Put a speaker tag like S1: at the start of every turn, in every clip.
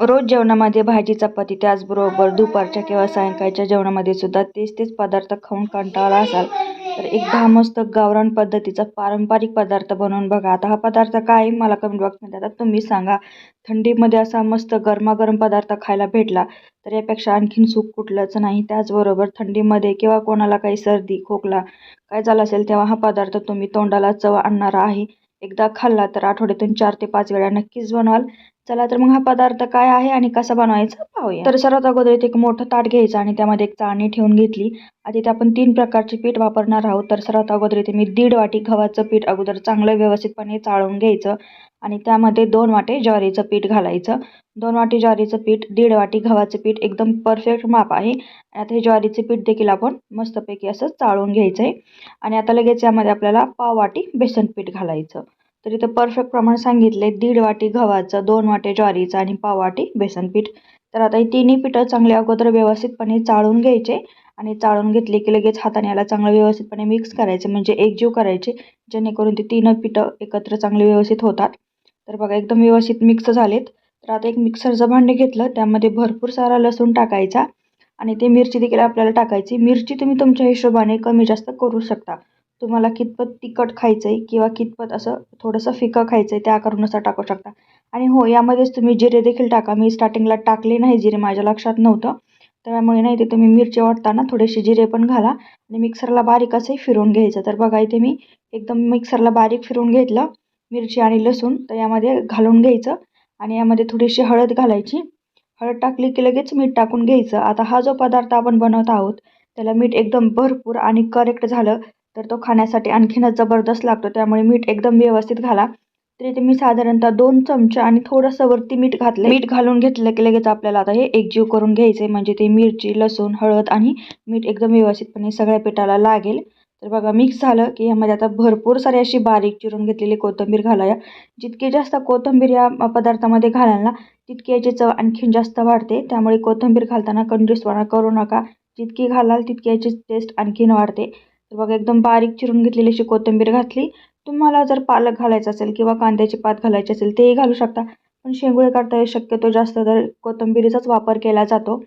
S1: रोज जेवणामध्ये भाजी चपाती त्याचबरोबर दुपारच्या किंवा सायंकाळच्या जेवणामध्ये सुद्धा तेच तेच पदार्थ खाऊन कंटाळला असाल तर एकदा मस्त गावरान पद्धतीचा पारंपरिक पदार्थ बनवून बघा. आता हा पदार्थ काय मला कमेंट बॉक्समध्ये आता तुम्ही सांगा. थंडीमध्ये असा मस्त गरमागरम पदार्थ खायला भेटला तर यापेक्षा आणखीन सुख कुठलंच नाही. त्याचबरोबर थंडीमध्ये किंवा कोणाला काही सर्दी खोकला काय झालं असेल तेव्हा हा पदार्थ तुम्ही तोंडाला चव आणणारा आहे. एकदा खाल्ला तर आठवड्यातून चार ते पाच वेळा नक्कीच बनवाल. चला तर मग हा पदार्थ काय आहे आणि कसा बनवायचा पाहूया. तर सर्वात अगोदर इथे एक मोठं ताट घ्यायचं आणि त्यामध्ये एक चाळणी ठेवून घेतली. आधी इथे आपण तीन प्रकारचे पीठ वापरणार आहोत. तर सर्वात अगोदर इथे मी दीड वाटी गव्हाचं पीठ अगोदर चांगलं व्यवस्थितपणे चाळून घ्यायचं. आणि त्यामध्ये दोन वाटे ज्वारीचं पीठ घालायचं. दोन वाटी ज्वारीचं पीठ दीड वाटी गव्हाचं पीठ एकदम परफेक्ट माप आहे. आता हे ज्वारीचे पीठ देखील आपण मस्तपैकी असं चाळून घ्यायचं आहे आणि आता लगेच यामध्ये आपल्याला पाव वाटी बेसन पीठ घालायचं. तर इथं परफेक्ट प्रमाण सांगितले दीड वाटी गव्हाचं दोन वाटे ज्वारीचं आणि पाव वाटी बेसन पीठ. तर आता ही तिन्ही पिठं चांगले अगोदर व्यवस्थितपणे चाळून घ्यायचे. आणि चाळून घेतले की लगेच हाताने याला चांगलं व्यवस्थितपणे मिक्स करायचे. म्हणजे एकजीव करायचे. जेणेकरून ती तीन पिठं एकत्र चांगले व्यवस्थित होतात. तर बघा एकदम व्यवस्थित मिक्स झालेत. तर आता एक मिक्सरचं भांडे घेतलं. त्यामध्ये भरपूर सारा लसूण टाकायचा आणि ते मिरची देखील आपल्याला टाकायची. मिरची तुम्ही तुमच्या हिशोबाने कमी जास्त करू शकता. तुम्हाला कितपत तिखट खायचं आहे किंवा कितपत असं थोडंसं फिकं खायचं आहे त्या आकारानुसार टाकू शकता. आणि हो यामध्येच तुम्ही जिरे देखील टाका. मी स्टार्टिंगला टाकले नाही जिरे माझ्या लक्षात नव्हतं. त्यामुळे नाही ते तुम्ही मिरची वाटताना थोडेसे जिरे पण घाला आणि मिक्सरला बारीक असंही फिरवून घ्यायचं. तर बघा इथे मी एकदम मिक्सरला बारीक फिरवून घेतलं. मिरची आणि लसूण तर यामध्ये घालून घ्यायचं आणि यामध्ये थोडीशी हळद घालायची. हळद टाकली की लगेच मीठ टाकून घ्यायचं. आता हा जो पदार्थ आपण बनवत आहोत त्याला मीठ एकदम भरपूर आणि करेक्ट झालं तर तो खाण्यासाठी आणखीनच जबरदस्त लागतो. त्यामुळे मीठ एकदम व्यवस्थित घाला. तरी ते मी साधारणतः दोन चमचे आणि थोडंसं वरती मीठ घातलं मीठ घालून घेतलं की लगेच आपल्याला आता हे एकजीव करून घ्यायचं आहे म्हणजे ते मिरची लसूण हळद आणि मीठ एकदम व्यवस्थितपणे सगळ्या पिठाला लागेल. तर बघा मिक्स झालं की ह्यामध्ये आता भरपूर सारी अशी बारीक चिरून घेतलेली कोथिंबीर घालाया जितकी जास्त कोथिंबीर या पदार्थामध्ये घालाल ना तितकी याची चव आणखीन जास्त वाढते. त्यामुळे कोथिंबीर घालताना कंजूसपणा करू नका. जितकी घालाल तितकी याची टेस्ट आणखीन वाढते. तर बघा एकदम बारीक चिरून घेतलेली अशी कोथिंबीर घातली. तुम्हाला जर पालक घालायचं असेल किंवा कांद्याची पात घालायची असेल तेही घालू शकता. पण शेंगुळे करता शक्यतो जास्त तर कोथिंबीरीचाच वापर केला जातो.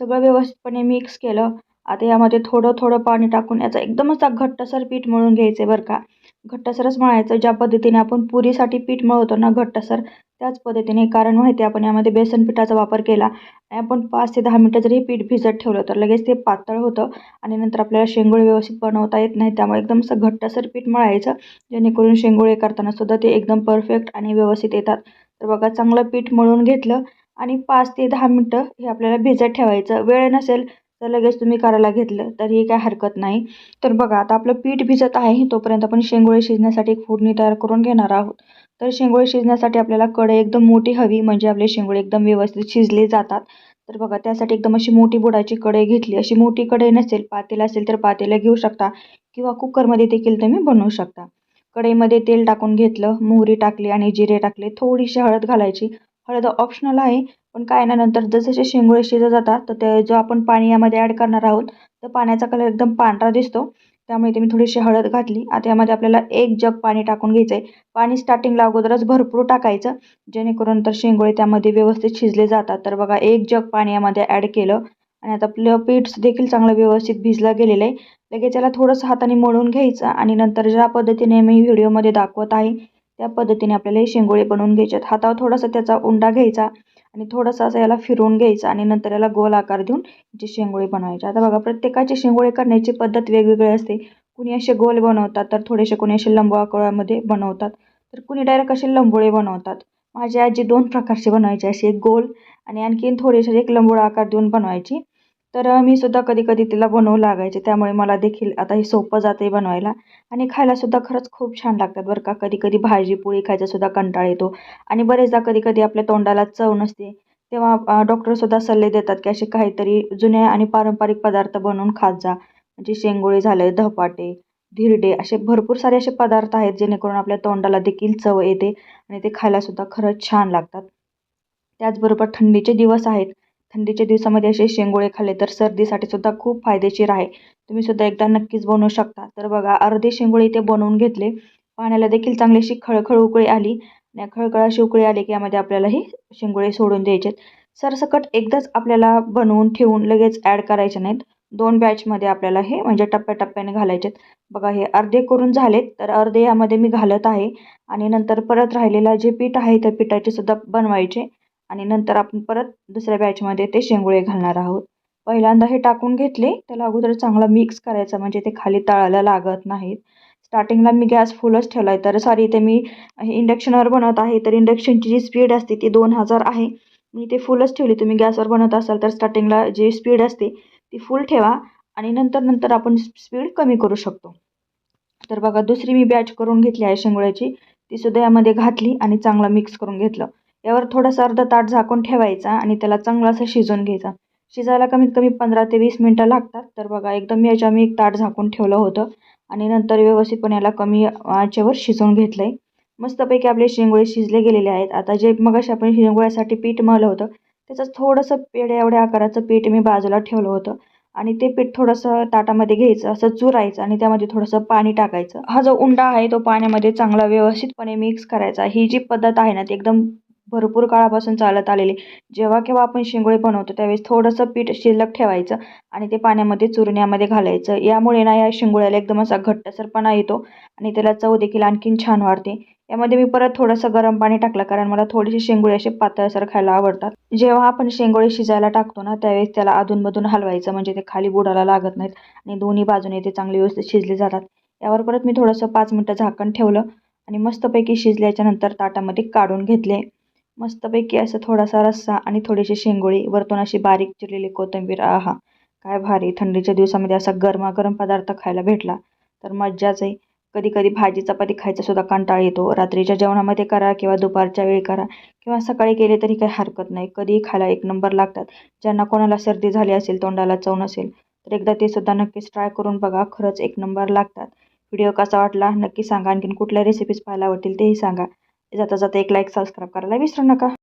S1: सगळं व्यवस्थितपणे मिक्स केलं. आता यामध्ये थोडं थोडं पाणी टाकून याचा एकदमच घट्टसर पीठ मळून घ्यायचं आहे बरं का. घट्टसरच मळायचं ज्या पद्धतीने आपण पुरीसाठी पीठ मळतो ना घट्टसर त्याच पद्धतीने. कारण माहिती आपण यामध्ये बेसन पिठाचा वापर केला आणि आपण पाच ते दहा मिनटं जरी हे पीठ भिजत ठेवलं तर लगेच ते पातळ होतं आणि नंतर आपल्याला शेंगोळे व्यवस्थित बनवता येत नाही त्यामुळे एकदम असं घट्टसर पीठ मळायचं जेणेकरून शेंगोळे करताना सुद्धा ते एकदम परफेक्ट आणि व्यवस्थित येतात. तर बघा चांगलं पीठ मळून घेतलं आणि पाच ते दहा मिनटं हे आपल्याला भिजत ठेवायचं. वेळ नसेल तर लगेच तुम्ही करायला घेतलं तरीही काय हरकत नाही. तर बघा आता आपलं पीठ भिजत आहे तोपर्यंत आपण शेंगोळे शिजण्यासाठी एक फोडणी तयार करून घेणार आहोत. तर शेंगोळे शिजण्यासाठी आपल्याला कढई एकदम मोठी हवी म्हणजे आपले शेंगोळे एकदम व्यवस्थित शिजले जातात. तर बघा त्यासाठी एकदम अशी मोठी बुडाची कढई घेतली. अशी मोठी कढई नसेल पातेला असेल तर पातेलं घेऊ शकता किंवा कुकरमध्ये देखील तुम्ही बनवू शकता. कढईमध्ये तेल टाकून घेतलं मोहरी टाकली आणि जिरे टाकले थोडीशी हळद घालायची. हळद ऑप्शनल आहे. पण काय ना नंतर जसे शेंगोळे शिजत जातात तर ते जो आपण पाणी यामध्ये ॲड करणार आहोत तर पाण्याचा कलर एकदम पांढरा दिसतो. त्यामुळे इथे मी थोडीशी हळद घातली. आता यामध्ये आपल्याला एक जग पाणी टाकून घ्यायचं आहे पाणी स्टार्टिंगला अगोदरच भरपूर टाकायचं. जेणेकरून तर शेंगोळे त्यामध्ये व्यवस्थित शिजले जातात. तर बघा एक जग पाणी यामध्ये ॲड केलं. आणि आता आपलं पीठ देखील चांगलं व्यवस्थित भिजलं गेलेलं आहे. लगेच याला थोडंसं हाताने मळून घ्यायचं. आणि नंतर ज्या पद्धतीने मी व्हिडिओमध्ये दाखवत आहे त्या पद्धतीने आपल्याला हे शेंगोळे बनवून घ्यायचे आहेत हातावर थोडासा त्याचा उंडा घ्यायचा आणि थोडंसं असं याला फिरवून घ्यायचा आणि नंतर याला गोल आकार देऊन जे शेंगोळे बनवायचे. आता बघा प्रत्येकाचे शेंगोळे करण्याची पद्धत वेगवेगळी असते. कुणी असे गोल बनवतात तर थोडेसे कोणी असे लंब आकारामध्ये बनवतात. तर कुणी डायरेक्ट असे लंबोळे बनवतात. माझी आजी दोन प्रकारचे बनवायचे असे एक गोल आणि आणखीन थोडेसे एक लंबोळा आकार देऊन बनवायची. तर मी सुद्धा कधी कधी तिला बनवू लागायचे. त्यामुळे मला देखील आता हे सोपं जाते बनवायला. आणि खायलासुद्धा खरंच खूप छान लागतात बरं का. कधी कधी भाजी पोळी खायचासुद्धा कंटाळ येतो. आणि बरेचदा कधी कधी आपल्या तोंडाला चव नसते तेव्हा डॉक्टरसुद्धा सल्ले देतात की असे काहीतरी जुने आणि पारंपरिक पदार्थ बनवून खात जा. म्हणजे शेंगोळे झाले धपाटे धिरडे असे भरपूर सारे असे पदार्थ आहेत जेणेकरून आपल्या तोंडाला देखील चव येते आणि ते खायलासुद्धा खरंच छान लागतात. त्याचबरोबर थंडीचे दिवस आहेत. थंडीच्या दिवसामध्ये असे शेंगोळे खाल्ले तर सर्दीसाठी सुद्धा खूप फायदेशीर आहे. तुम्ही सुद्धा एकदा नक्कीच बनवू शकता. तर बघा अर्धे शेंगोळे इथे बनवून घेतले. पाण्याला देखील चांगलीशी खळखळ उकळी आली. आणि खळखळ अशी उकळी आली की यामध्ये आपल्याला ही शेंगोळे सोडून द्यायचे सरसकट एकदाच आपल्याला बनवून ठेवून लगेच ॲड करायचे नाहीत. दोन बॅचमध्ये आपल्याला हे म्हणजे टप्प्याटप्प्याने घालायचे बघा हे अर्धे करून झालेत. तर अर्धे यामध्ये मी घालत आहे. आणि नंतर परत राहिलेला जे पीठ आहे त्या पिठाचे सुद्धा बनवायचे. आणि नंतर आपण परत दुसऱ्या बॅचमध्ये ते शेंगोळे घालणार आहोत. पहिल्यांदा हे टाकून घेतले त्याला अगोदर चांगला मिक्स करायचा म्हणजे ते खाली तळायला लागत नाहीत. स्टार्टिंगला मी गॅस फुलच ठेवला आहे तर सॉरी ते मी इंडक्शनवर बनवत आहे तर इंडक्शनची जी स्पीड असते ती दोन हजार आहे. मी ते फुलच ठेवली तुम्ही गॅसवर बनवत असाल तर स्टार्टिंगला जी स्पीड असते ती फुल ठेवा. आणि नंतर नंतर आपण स्पीड कमी करू शकतो. तर बघा दुसरी मी बॅच करून घेतली आहे शेंगोळ्याची ती सुद्धा यामध्ये घातली आणि चांगला मिक्स करून घेतलं. यावर थोडासा अर्धा ताट झाकून ठेवायचा आणि त्याला चांगला असं शिजवून घ्यायचा. शिजायला कमीत कमी पंधरा ते वीस मिनटं लागतात. तर बघा एकदम याच्या मी एक ताट झाकून ठेवलं होतं आणि नंतर व्यवस्थितपणे याला कमी आचेवर शिजवून घेतलं आहे मस्तपैकी आपले शेंगोळे शिजले गेलेले आहेत. आता जे मगाशी आपण शेंगोळ्यासाठी पीठ मळलं होतं त्याचं थोडंसं पेढ्या एवढ्या आकाराचं पीठ मी बाजूला ठेवलं होतं आणि ते पीठ थोडंसं ताटामध्ये घ्यायचं असं चुरायचं आणि त्यामध्ये थोडंसं पाणी टाकायचं. हा जो उंडा आहे तो पाण्यामध्ये चांगला व्यवस्थितपणे मिक्स करायचा. ही जी पद्धत आहे ना ती एकदम भरपूर काळापासून चालत आलेले. जेव्हा केव्हा आपण शेंगोळे बनवतो त्यावेळेस थोडंसं पीठ शिल्लक ठेवायचं आणि ते पाण्यामध्ये चुरण्यामध्ये घालायचं. यामुळे ना या शेंगोळ्याला एकदम असा घट्टसरपणा येतो आणि त्याला चव देखील आणखीन छान वाढते. यामध्ये मी परत थोडंसं गरम पाणी टाकलं कारण मला थोडेसे शेंगोळे असे पातळसर खायला आवडतात. जेव्हा आपण शेंगोळे शिजायला टाकतो ना त्यावेळेस त्याला अधूनमधून हलवायचं म्हणजे ते खाली बुडाला लागत नाहीत आणि दोन्ही बाजूने ते चांगले व्यवस्थित शिजले जातात. यावर परत मी थोडंसं पाच मिनटं झाकण ठेवलं आणि मस्तपैकी शिजल्याच्या नंतर ताटामध्ये काढून घेतले. मस्तपैकी असं थोडासा रस्सा आणि थोडीशी शेंगोळी वरतून अशी बारीक चिरलेली कोथिंबीर आहा काय भारी. थंडीच्या दिवसामध्ये असा गरमागरम पदार्थ खायला भेटला तर मज्जाच आहे कधी कधी भाजी चपाती खायचा सुद्धा कंटाळा येतो. रात्रीच्या जेवणामध्ये करा किंवा दुपारच्या वेळी करा किंवा सकाळी केले तरी काही हरकत नाही. कधीही खायला एक नंबर लागतात. ज्यांना कोणाला सर्दी झाली असेल तोंडाला चव नसेल तर एकदा ते सुद्धा नक्कीच ट्राय करून बघा. खरंच एक नंबर लागतात. व्हिडिओ कसा वाटला नक्की सांगा. आणखीन कुठल्या रेसिपीज पाहायला आवडतील तेही सांगा. जाता जाता एक लाईक सबस्क्राईब करायला विसरू नका.